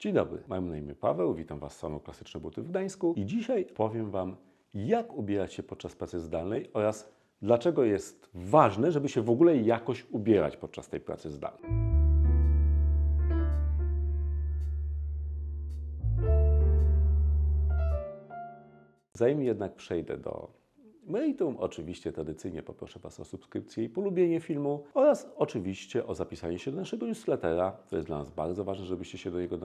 Dzień dobry, mam na imię Paweł, witam Was z salonu Klasyczne Buty w Gdańsku i dzisiaj powiem Wam, jak ubierać się podczas pracy zdalnej oraz dlaczego jest ważne, żeby się w ogóle jakoś ubierać podczas tej pracy zdalnej. Zanim jednak przejdę do meritum, oczywiście tradycyjnie poproszę Was o subskrypcję i polubienie filmu oraz oczywiście o zapisanie się do naszego newslettera. To jest dla nas bardzo ważne, żebyście się do niego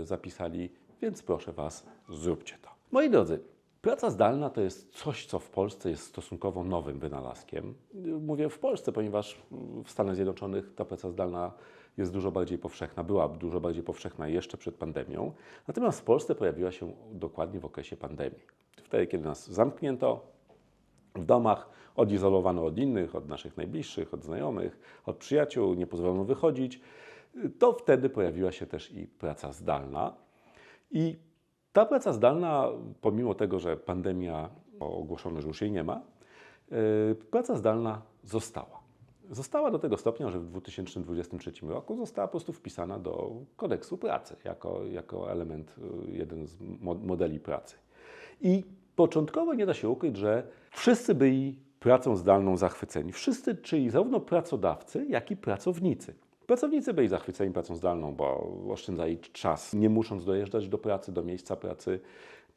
e, zapisali, więc proszę Was, zróbcie to. Moi drodzy, praca zdalna to jest coś, co w Polsce jest stosunkowo nowym wynalazkiem. Mówię w Polsce, ponieważ w Stanach Zjednoczonych ta praca zdalna jest dużo bardziej powszechna, była dużo bardziej powszechna jeszcze przed pandemią. Natomiast w Polsce pojawiła się dokładnie w okresie pandemii. Wtedy, kiedy nas zamknięto w domach, odizolowano od innych, od naszych najbliższych, od znajomych, od przyjaciół, nie pozwolono wychodzić, to wtedy pojawiła się też i praca zdalna. I ta praca zdalna, pomimo tego, że pandemia ogłoszono, że już jej nie ma, yy, praca zdalna została. Została do tego stopnia, że w 2023 roku została po prostu wpisana do kodeksu pracy jako, jako element, yy, jeden z modeli pracy. I początkowo nie da się ukryć, że wszyscy byli pracą zdalną zachwyceni. Wszyscy, czyli zarówno pracodawcy, jak i pracownicy. Pracownicy byli zachwyceni pracą zdalną, bo oszczędzali czas, nie musząc dojeżdżać do pracy, do miejsca pracy.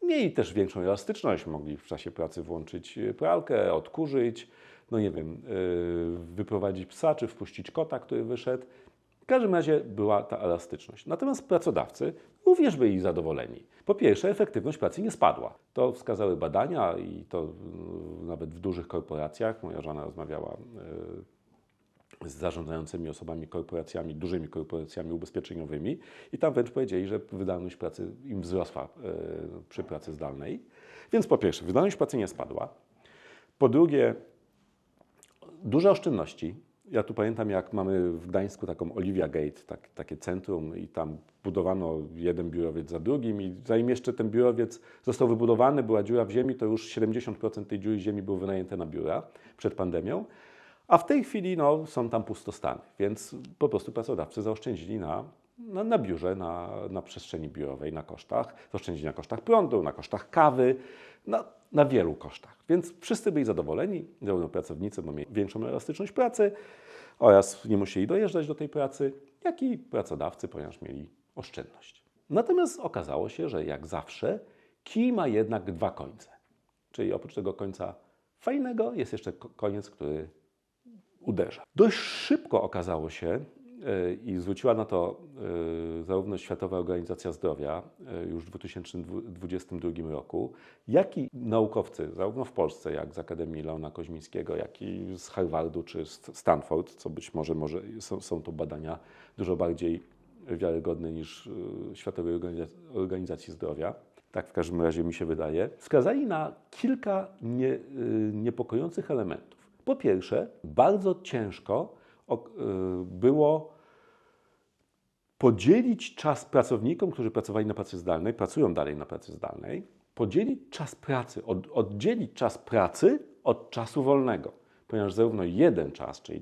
Mieli też większą elastyczność, mogli w czasie pracy włączyć pralkę, odkurzyć, no nie wiem, yy, wyprowadzić psa czy wpuścić kota, który wyszedł. W każdym razie była ta elastyczność. Natomiast pracodawcy również byli zadowoleni. Po pierwsze, efektywność pracy nie spadła. To wskazały badania i to mm, nawet w dużych korporacjach. Moja żona rozmawiała e, z zarządzającymi osobami korporacjami, dużymi korporacjami ubezpieczeniowymi i tam wręcz powiedzieli, że wydajność pracy im wzrosła e, przy pracy zdalnej. Więc po pierwsze, wydajność pracy nie spadła. Po drugie, duże oszczędności ja tu pamiętam, jak mamy w Gdańsku taką Olivia Gate, tak, takie centrum i tam budowano jeden biurowiec za drugim i zanim jeszcze ten biurowiec został wybudowany, była dziura w ziemi, to już 70% tej dziury ziemi było wynajęte na biura przed pandemią. A w tej chwili no, są tam pustostany, więc po prostu pracodawcy zaoszczędzili na, na, na biurze, na, na przestrzeni biurowej, na kosztach, zaoszczędzili na kosztach prądu, na kosztach kawy, na, na wielu kosztach. Więc wszyscy byli zadowoleni, zarówno pracownicy, bo mieli większą elastyczność pracy oraz nie musieli dojeżdżać do tej pracy, jak i pracodawcy, ponieważ mieli oszczędność. Natomiast okazało się, że jak zawsze kij ma jednak dwa końce. Czyli oprócz tego końca fajnego jest jeszcze koniec, który uderza. Dość szybko okazało się, i zwróciła na to e, zarówno Światowa Organizacja Zdrowia e, już w 2022 roku, jak i naukowcy, zarówno w Polsce, jak z Akademii Leona Koźmińskiego, jak i z Harvardu czy z Stanford, co być może, może są, są to badania dużo bardziej wiarygodne niż e, Światowej Organizacji Zdrowia. Tak w każdym razie mi się wydaje. Wskazali na kilka nie, niepokojących elementów. Po pierwsze, bardzo ciężko było podzielić czas pracownikom, którzy pracowali na pracy zdalnej, pracują dalej na pracy zdalnej, podzielić czas pracy, od, oddzielić czas pracy od czasu wolnego, ponieważ zarówno jeden czas, czyli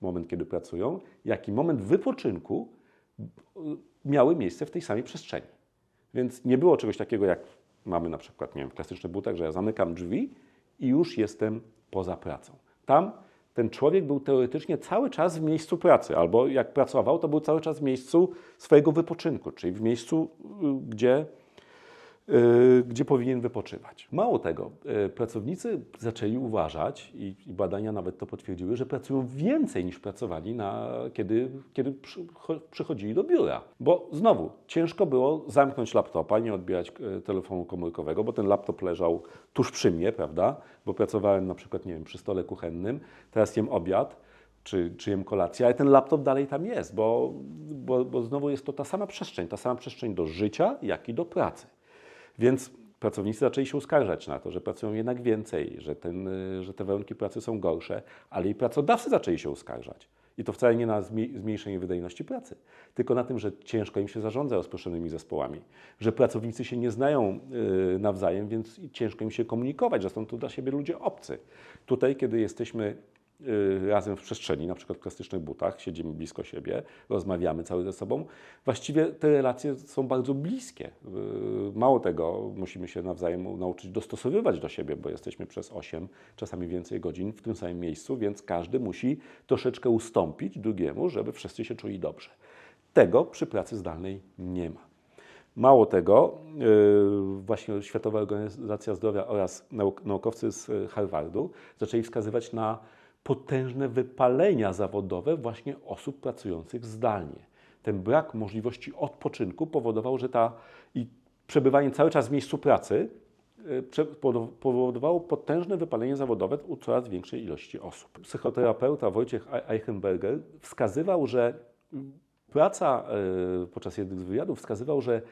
moment, kiedy pracują, jak i moment wypoczynku miały miejsce w tej samej przestrzeni. Więc nie było czegoś takiego, jak mamy na przykład, nie wiem, w klasycznych butach, że ja zamykam drzwi i już jestem poza pracą. Tam ten człowiek był teoretycznie cały czas w miejscu pracy, albo jak pracował, to był cały czas w miejscu swojego wypoczynku, czyli w miejscu, y, gdzie gdzie powinien wypoczywać. Mało tego, y, pracownicy zaczęli uważać, i, badania nawet to potwierdziły, że pracują więcej niż pracowali, na, kiedy, kiedy przychodzili do biura. Bo znowu, ciężko było zamknąć laptopa, nie odbierać y, telefonu komórkowego, bo ten laptop leżał tuż przy mnie, prawda? Bo pracowałem na przykład, nie wiem, przy stole kuchennym, teraz jem obiad, czy, czy jem kolację, ale ten laptop dalej tam jest, bo, bo, bo znowu jest to ta sama przestrzeń, ta sama przestrzeń do życia, jak i do pracy. Więc pracownicy zaczęli się uskarżać na to, że pracują jednak więcej, że, ten, że te warunki pracy są gorsze, ale i pracodawcy zaczęli się uskarżać. I to wcale nie na zmniejszenie wydajności pracy, tylko na tym, że ciężko im się zarządza rozproszonymi zespołami, że pracownicy się nie znają y, nawzajem, więc ciężko im się komunikować, że są tu dla siebie ludzie obcy. Tutaj, kiedy jesteśmy y, razem w przestrzeni, na przykład w klasycznych butach, siedzimy blisko siebie, rozmawiamy cały ze sobą, właściwie te relacje są bardzo bliskie. Y, Mało tego, musimy się nawzajem nauczyć dostosowywać do siebie, bo jesteśmy przez 8, czasami więcej godzin w tym samym miejscu, więc każdy musi troszeczkę ustąpić drugiemu, żeby wszyscy się czuli dobrze. Tego przy pracy zdalnej nie ma. Mało tego, yy, właśnie Światowa Organizacja Zdrowia oraz nauk naukowcy z Harvardu zaczęli wskazywać na potężne wypalenia zawodowe właśnie osób pracujących zdalnie. Ten brak możliwości odpoczynku powodował, że ta i przebywanie cały czas w miejscu pracy powodow- powodowało potężne wypalenie zawodowe u coraz większej ilości osób. Psychoterapeuta Wojciech Eichenberger wskazywał, że praca e, podczas jednych z wywiadów wskazywał, że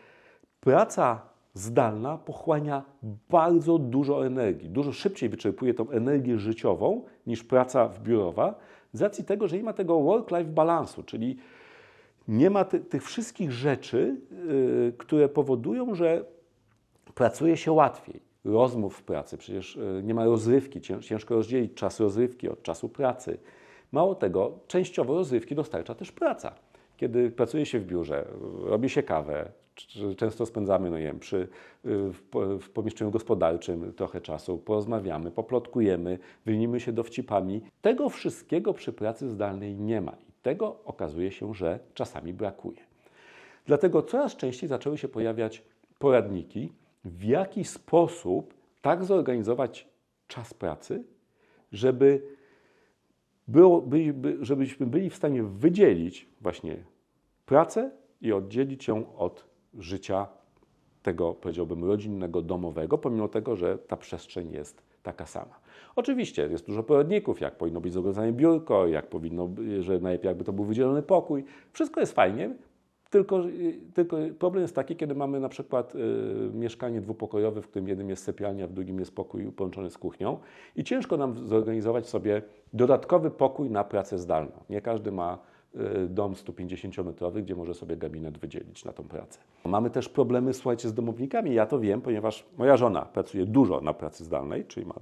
praca zdalna pochłania bardzo dużo energii. Dużo szybciej wyczerpuje tą energię życiową niż praca biurowa, z racji tego, że nie ma tego work-life balansu, czyli nie ma ty, tych wszystkich rzeczy, y, które powodują, że pracuje się łatwiej. Rozmów w pracy, przecież y, nie ma rozrywki, cięż- ciężko rozdzielić czas rozrywki od czasu pracy. Mało tego, częściowo rozrywki dostarcza też praca. Kiedy pracuje się w biurze, robi się kawę, często spędzamy, no wiem, przy, y, w, w pomieszczeniu gospodarczym trochę czasu, porozmawiamy, poplotkujemy, wymienimy się dowcipami. Tego wszystkiego przy pracy zdalnej nie ma i tego okazuje się, że czasami brakuje. Dlatego coraz częściej zaczęły się pojawiać poradniki, w jaki sposób tak zorganizować czas pracy, żeby było, by, by, żebyśmy byli w stanie wydzielić właśnie pracę i oddzielić ją od życia tego, powiedziałbym, rodzinnego, domowego, pomimo tego, że ta przestrzeń jest taka sama. Oczywiście jest dużo poradników, jak powinno być zorganizowane biurko, jak powinno, że najlepiej jakby to był wydzielony pokój. Wszystko jest fajnie, tylko, tylko problem jest taki, kiedy mamy na przykład y, mieszkanie dwupokojowe, w którym jednym jest sypialnia, w drugim jest pokój połączony z kuchnią i ciężko nam zorganizować sobie dodatkowy pokój na pracę zdalną. Nie każdy ma dom 150-metrowy, gdzie może sobie gabinet wydzielić na tą pracę. Mamy też problemy, słuchajcie, z domownikami. Ja to wiem, ponieważ moja żona pracuje dużo na pracy zdalnej, czyli ma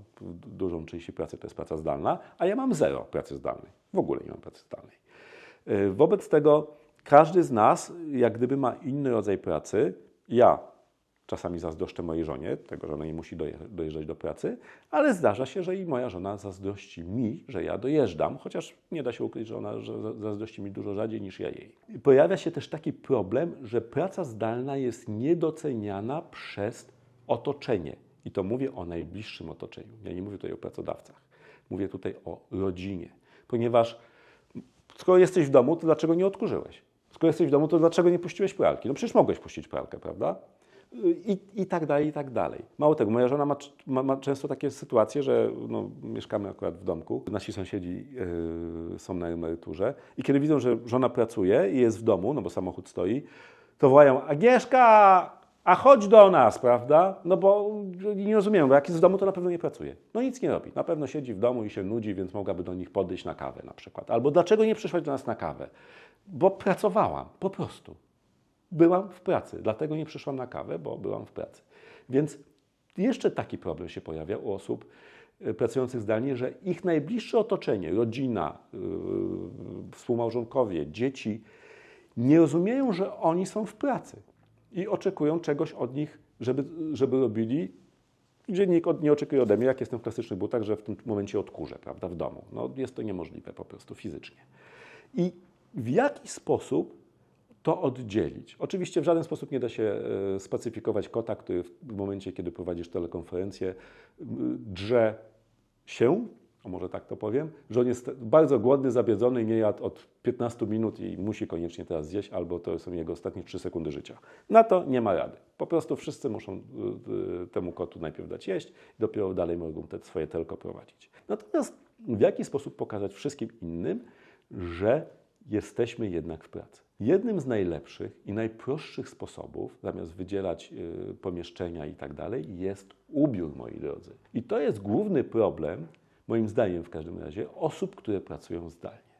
dużą część pracy, to jest praca zdalna, a ja mam zero pracy zdalnej. W ogóle nie mam pracy zdalnej. Y, Wobec tego każdy z nas, jak gdyby ma inny rodzaj pracy. Ja czasami zazdroszczę mojej żonie, tego, że ona nie musi doje- dojeżdżać do pracy, ale zdarza się, że i moja żona zazdrości mi, że ja dojeżdżam, chociaż nie da się ukryć, że ona zazdrości mi dużo rzadziej niż ja jej. Pojawia się też taki problem, że praca zdalna jest niedoceniana przez otoczenie. I to mówię o najbliższym otoczeniu. Ja nie mówię tutaj o pracodawcach. Mówię tutaj o rodzinie. Ponieważ skoro jesteś w domu, to dlaczego nie odkurzyłeś? Skoro jesteś w domu, to dlaczego nie puściłeś pralki? No przecież mogłeś puścić pralkę, prawda? I, I tak dalej, i tak dalej. Mało tego, moja żona ma, ma, ma często takie sytuacje, że no, mieszkamy akurat w domku, nasi sąsiedzi yy, są na emeryturze i kiedy widzą, że żona pracuje i jest w domu, no bo samochód stoi, to wołają, Agnieszka, a chodź do nas, prawda? No bo nie rozumiem, bo jak jest w domu, to na pewno nie pracuje. No nic nie robi. Na pewno siedzi w domu i się nudzi, więc mogłaby do nich podejść na kawę na przykład. Albo dlaczego nie przyszłaś do nas na kawę? Bo pracowałam, po prostu. Byłam w pracy, dlatego nie przyszłam na kawę, bo byłam w pracy. Więc jeszcze taki problem się pojawia u osób y, pracujących zdalnie, że ich najbliższe otoczenie, rodzina, yy, współmałżonkowie, dzieci nie rozumieją, że oni są w pracy i oczekują czegoś od nich, żeby, żeby robili. Od- nie oczekuje ode mnie, jak jestem w klasycznych butach, że w tym momencie odkurzę, prawda, w domu. No, jest to niemożliwe po prostu fizycznie. I w jaki sposób to oddzielić? Oczywiście w żaden sposób nie da się e, specyfikować kota, który w momencie, kiedy prowadzisz telekonferencję, drze się, a może tak to powiem, że on jest bardzo głodny, zabiedzony nie jadł od 15 minut i musi koniecznie teraz zjeść, albo to są jego ostatnie 3 sekundy życia. Na to nie ma rady. Po prostu wszyscy muszą y, y, temu kotu najpierw dać jeść, dopiero dalej mogą te swoje telko prowadzić. Natomiast w jaki sposób pokazać wszystkim innym, że jesteśmy jednak w pracy? Jednym z najlepszych i najprostszych sposobów, zamiast wydzielać y, pomieszczenia i tak dalej, jest ubiór, moi drodzy. I to jest główny problem, moim zdaniem w każdym razie, osób, które pracują zdalnie.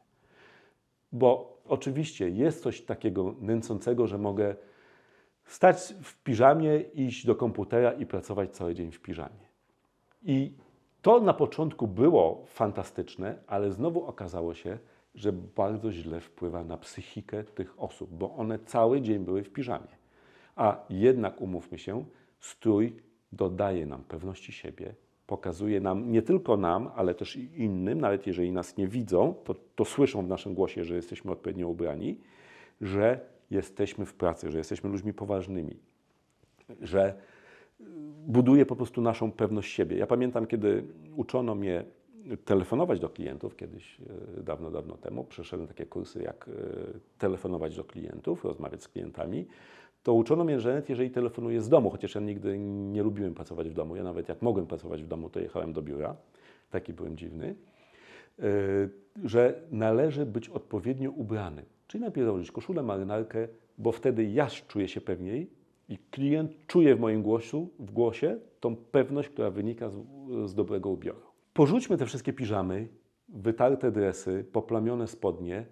Bo oczywiście jest coś takiego nęcącego, że mogę stać w piżamie, iść do komputera i pracować cały dzień w piżamie. I To na początku było fantastyczne, ale znowu okazało się, że bardzo źle wpływa na psychikę tych osób, bo one cały dzień były w piżamie. A jednak umówmy się, strój dodaje nam pewności siebie, pokazuje nam, nie tylko nam, ale też innym, nawet jeżeli nas nie widzą, to, to słyszą w naszym głosie, że jesteśmy odpowiednio ubrani, że jesteśmy w pracy, że jesteśmy ludźmi poważnymi, że buduje po prostu naszą pewność siebie. Ja pamiętam, kiedy uczono mnie telefonować do klientów, kiedyś e, dawno, dawno temu, przeszedłem takie kursy, jak e, telefonować do klientów, rozmawiać z klientami, to uczono mnie, że nawet jeżeli telefonuję z domu, chociaż ja nigdy nie lubiłem pracować w domu, ja nawet jak mogłem pracować w domu, to jechałem do biura, taki byłem dziwny, e, że należy być odpowiednio ubrany. Czyli najpierw założyć koszulę, marynarkę, bo wtedy ja czuję się pewniej i klient czuje w moim głosu, w głosie tą pewność, która wynika z, z dobrego ubioru. Porzućmy te wszystkie piżamy, wytarte dresy, poplamione spodnie,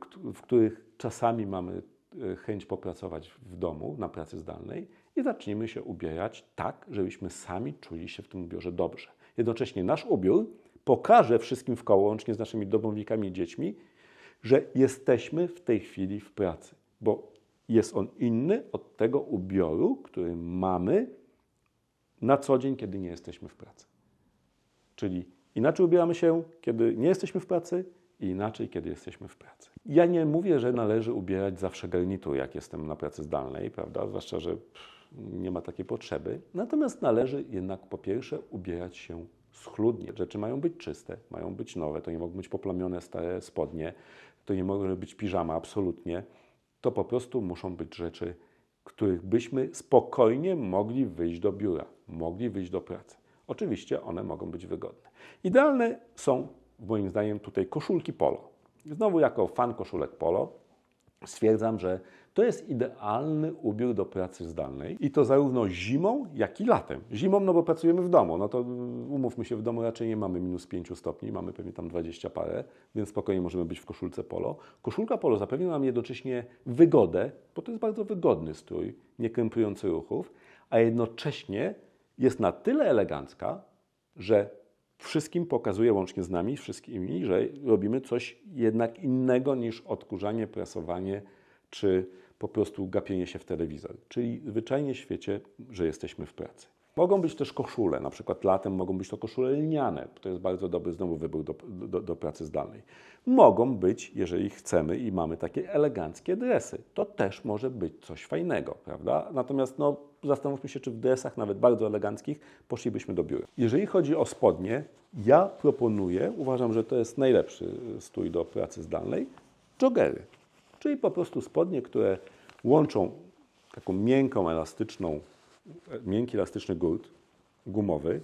kt- w których czasami mamy y, chęć popracować w domu na pracy zdalnej i zacznijmy się ubierać tak, żebyśmy sami czuli się w tym ubiorze dobrze. Jednocześnie nasz ubiór pokaże wszystkim w koło, łącznie z naszymi domownikami i dziećmi, że jesteśmy w tej chwili w pracy, bo jest on inny od tego ubioru, który mamy na co dzień, kiedy nie jesteśmy w pracy. Czyli inaczej ubieramy się, kiedy nie jesteśmy w pracy i inaczej, kiedy jesteśmy w pracy. Ja nie mówię, że należy ubierać zawsze garnitur, jak jestem na pracy zdalnej, prawda? Zwłaszcza, że nie ma takiej potrzeby. Natomiast należy jednak po pierwsze ubierać się schludnie. Rzeczy mają być czyste, mają być nowe, to nie mogą być poplamione stare spodnie, to nie może być piżama absolutnie. To po prostu muszą być rzeczy, których byśmy spokojnie mogli wyjść do biura, mogli wyjść do pracy. Oczywiście one mogą być wygodne. Idealne są, moim zdaniem, tutaj koszulki polo. Znowu, jako fan koszulek polo, stwierdzam, że to jest idealny ubiór do pracy zdalnej i to zarówno zimą, jak i latem. Zimą, no bo pracujemy w domu, no to umówmy się, w domu raczej nie mamy minus 5 stopni, mamy pewnie tam 20 parę, więc spokojnie możemy być w koszulce polo. Koszulka polo zapewnia nam jednocześnie wygodę, bo to jest bardzo wygodny strój, nie krępujący ruchów, a jednocześnie jest na tyle elegancka, że wszystkim pokazuje, łącznie z nami, wszystkimi, że robimy coś jednak innego niż odkurzanie, prasowanie czy po prostu gapienie się w telewizor. Czyli zwyczajnie świecie, że jesteśmy w pracy. Mogą być też koszule, na przykład latem mogą być to koszule lniane, to jest bardzo dobry znowu wybór do, do, do pracy zdalnej. Mogą być, jeżeli chcemy i mamy takie eleganckie dresy, to też może być coś fajnego, prawda? Natomiast no, zastanówmy się, czy w dresach, nawet bardzo eleganckich, poszlibyśmy do biura. Jeżeli chodzi o spodnie, ja proponuję, uważam, że to jest najlepszy stój do pracy zdalnej, joggery. Czyli po prostu spodnie, które łączą taką miękką, elastyczną, miękki, elastyczny gurt gumowy,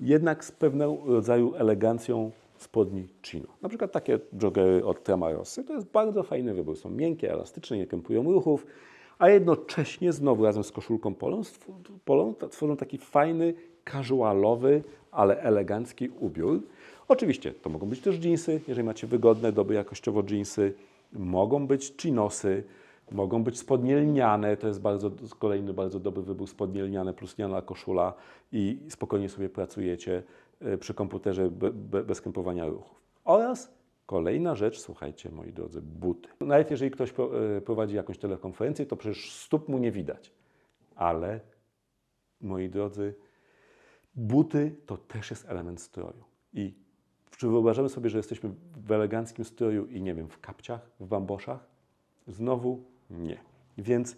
jednak z pewnego rodzaju elegancją spodni chino. Na przykład takie joggery od Tramarossy to jest bardzo fajny wybór. Są miękkie, elastyczne, nie krępują ruchów, a jednocześnie znowu razem z koszulką polą, polą tworzą taki fajny, casualowy, ale elegancki ubiór. Oczywiście to mogą być też dżinsy, jeżeli macie wygodne, dobre jakościowo dżinsy. Mogą być chinosy, mogą być spodnie lniane, to jest bardzo, kolejny bardzo dobry wybór, spodnie lniane plus lniana koszula i spokojnie sobie pracujecie e, przy komputerze be, be, bez krępowania ruchów. Oraz kolejna rzecz, słuchajcie moi drodzy, buty. Nawet jeżeli ktoś e, prowadzi jakąś telekonferencję, to przecież stóp mu nie widać. Ale, moi drodzy, buty to też jest element stroju. I czy wyobrażamy sobie, że jesteśmy w eleganckim stroju i nie wiem, w kapciach, w bamboszach? Znowu nie. Więc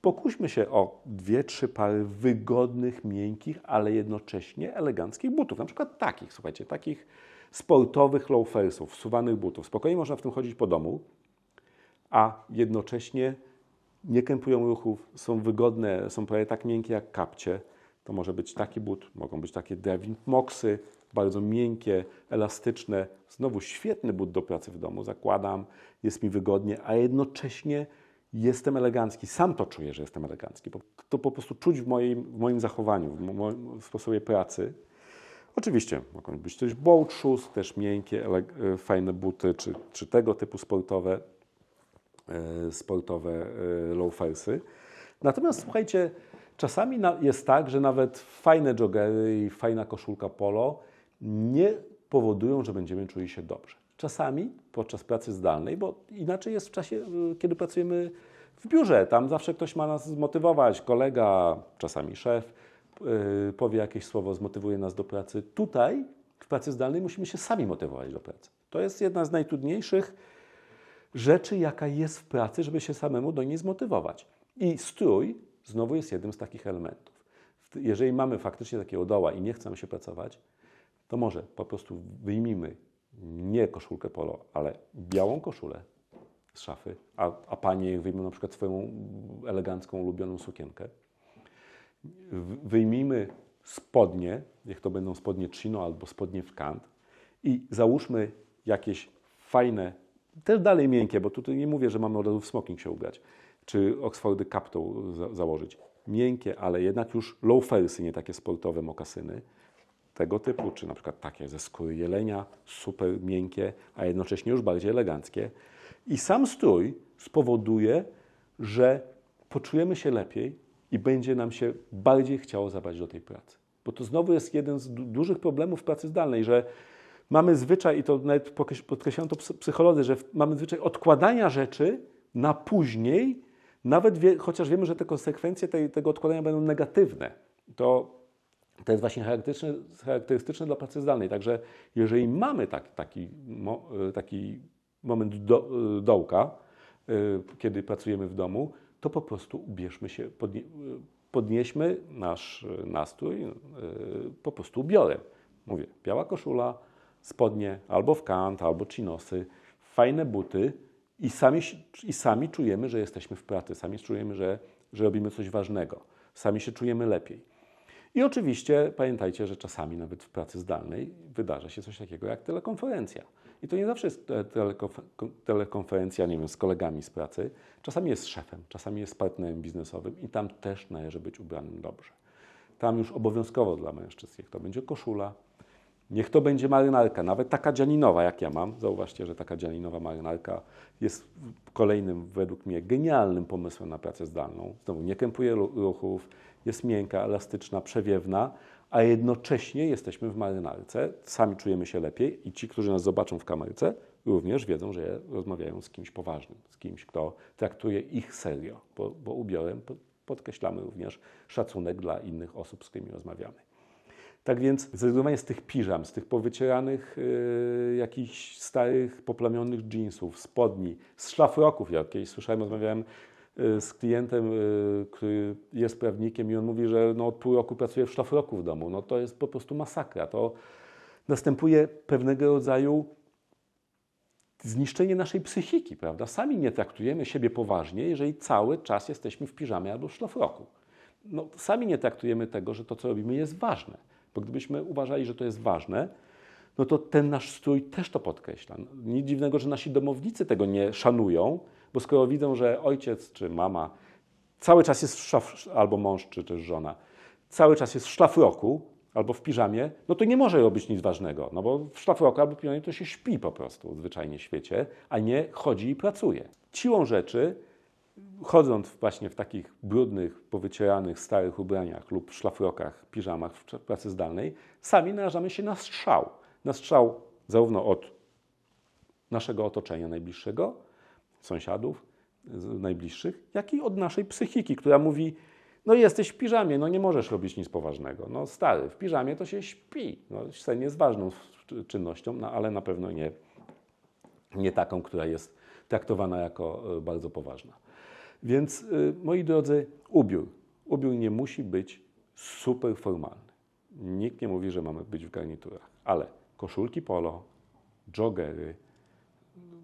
pokuśmy się o dwie, trzy pary wygodnych, miękkich, ale jednocześnie eleganckich butów. Na przykład takich, słuchajcie, takich sportowych loafersów, wsuwanych butów. Spokojnie można w tym chodzić po domu, a jednocześnie nie krępują ruchów, są wygodne, są prawie tak miękkie jak kapcie. To może być taki but, mogą być takie Devin Moxy, bardzo miękkie, elastyczne. Znowu świetny but do pracy w domu, zakładam, jest mi wygodnie, a jednocześnie jestem elegancki. Sam to czuję, że jestem elegancki. To po prostu czuć w moim, w moim zachowaniu, w moim sposobie pracy. Oczywiście mogą być też boat shoes, też miękkie, ele- fajne buty, czy, czy tego typu sportowe, e, sportowe e, loafersy. Natomiast słuchajcie, Czasami jest tak, że nawet fajne joggery i fajna koszulka polo nie powodują, że będziemy czuli się dobrze. Czasami podczas pracy zdalnej, bo inaczej jest w czasie, y, kiedy pracujemy w biurze. Tam zawsze ktoś ma nas zmotywować, kolega, czasami szef yy, powie jakieś słowo, zmotywuje nas do pracy. Tutaj w pracy zdalnej musimy się sami motywować do pracy. To jest jedna z najtrudniejszych rzeczy, jaka jest w pracy, żeby się samemu do niej zmotywować. I strój znowu jest jednym z takich elementów. Jeżeli mamy faktycznie takiego doła i nie chcemy się pracować, to może po prostu wyjmijmy nie koszulkę polo, ale białą koszulę z szafy, a, a panie wyjmą na przykład swoją elegancką, ulubioną sukienkę. Wyjmijmy spodnie, niech to będą spodnie chino albo spodnie w kant i załóżmy jakieś fajne, też dalej miękkie, bo tutaj nie mówię, że mamy od razu w smoking się ubrać, czy Oxfordy Capitol za założyć. Miękkie, ale jednak już loafersy, nie takie sportowe mokasyny tego typu, czy na przykład takie ze skóry jelenia, super miękkie, a jednocześnie już bardziej eleganckie. I sam strój spowoduje, że poczujemy się lepiej i będzie nam się bardziej chciało zabrać do tej pracy. Bo to znowu jest jeden z dużych problemów pracy zdalnej, że mamy zwyczaj, i to nawet podkreślają to psycholodzy, że mamy zwyczaj odkładania rzeczy na później, nawet wie, chociaż wiemy, że te konsekwencje tej, tego odkładania będą negatywne. To to jest właśnie charakterystyczne, charakterystyczne dla pracy zdalnej. Także jeżeli mamy tak, taki, e, taki moment do, e, dołka, e, kiedy pracujemy w domu, to po prostu ubierzmy się, podnie, podnieśmy nasz nastrój po prostu ubiorem. Mówię, biała koszula, spodnie albo w kant, albo chinosy, fajne buty i sami, i sami czujemy, że jesteśmy w pracy, sami czujemy, że, że robimy coś ważnego, sami się czujemy lepiej. I oczywiście pamiętajcie, że czasami nawet w pracy zdalnej wydarza się coś takiego jak telekonferencja. I to nie zawsze jest telekonferencja, nie wiem, z kolegami z pracy. Czasami jest szefem, czasami jest partnerem biznesowym i tam też należy być ubranym dobrze. Tam już obowiązkowo dla mężczyzn, niech to będzie koszula, niech to będzie marynarka, nawet taka dzianinowa, jak ja mam. Zauważcie, że taka dzianinowa marynarka jest kolejnym, według mnie, genialnym pomysłem na pracę zdalną. Znowu nie kępuje ruchów, jest miękka, elastyczna, przewiewna, a jednocześnie jesteśmy w marynarce, sami czujemy się lepiej i ci, którzy nas zobaczą w kamerce, również wiedzą, że rozmawiają z kimś poważnym, z kimś, kto traktuje ich serio, bo, bo ubiorem podkreślamy również szacunek dla innych osób, z którymi rozmawiamy. Tak więc zrezygnowanie z tych piżam, z tych powycieranych yy, jakichś starych, poplamionych jeansów, spodni, z szlafroków jakiejś. Słyszałem, rozmawiałem yy, z klientem, yy, który jest prawnikiem i on mówi, że no, od pół roku pracuje w szlafroku w domu. No to jest po prostu masakra. To następuje pewnego rodzaju zniszczenie naszej psychiki, prawda? Sami nie traktujemy siebie poważnie, jeżeli cały czas jesteśmy w piżamie albo w szlafroku. No, sami nie traktujemy tego, że to, co robimy, jest ważne. Bo gdybyśmy uważali, że to jest ważne, no to ten nasz strój też to podkreśla. Nic dziwnego, że nasi domownicy tego nie szanują, bo skoro widzą, że ojciec czy mama cały czas jest w szaf, albo mąż czy też żona, cały czas jest w szlafroku albo w piżamie, no to nie może robić nic ważnego, no bo w szlafroku albo piżamie to się śpi po prostu zwyczajnie w świecie, a nie chodzi i pracuje. Siłą rzeczy chodząc właśnie w takich brudnych, powycieranych, starych ubraniach lub szlafrokach, piżamach w pracy zdalnej, sami narażamy się na strzał. Na strzał zarówno od naszego otoczenia najbliższego, sąsiadów najbliższych, jak i od naszej psychiki, która mówi, no jesteś w piżamie, no nie możesz robić nic poważnego. No stary, w piżamie to się śpi. No, sen jest ważną czynnością, no, ale na pewno nie, nie taką, która jest traktowana jako e, bardzo poważna. Więc y, moi drodzy, ubiór. Ubiór nie musi być super formalny. Nikt nie mówi, że mamy być w garniturach, ale koszulki polo, joggery,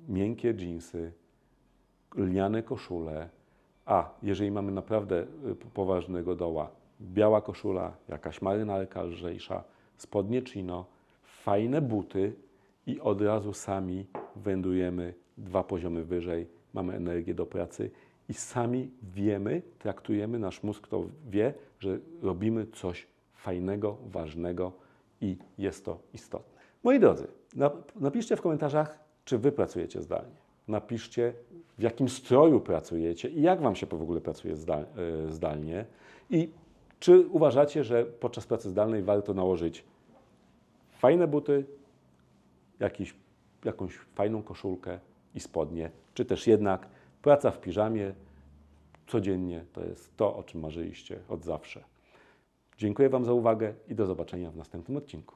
miękkie dżinsy, lniane koszule, a jeżeli mamy naprawdę y, poważnego doła, biała koszula, jakaś marynarka lżejsza, spodnie chino, fajne buty i od razu sami wędrujemy dwa poziomy wyżej, mamy energię do pracy i sami wiemy, traktujemy, nasz mózg to wie, że robimy coś fajnego, ważnego i jest to istotne. Moi drodzy, napiszcie w komentarzach, czy wy pracujecie zdalnie. Napiszcie, w jakim stroju pracujecie i jak wam się w ogóle pracuje e, zdalnie. I Czy uważacie, że podczas pracy zdalnej warto nałożyć fajne buty, jakiś, jakąś fajną koszulkę i spodnie, czy też jednak praca w piżamie codziennie to jest to, o czym marzyliście od zawsze. Dziękuję Wam za uwagę i do zobaczenia w następnym odcinku.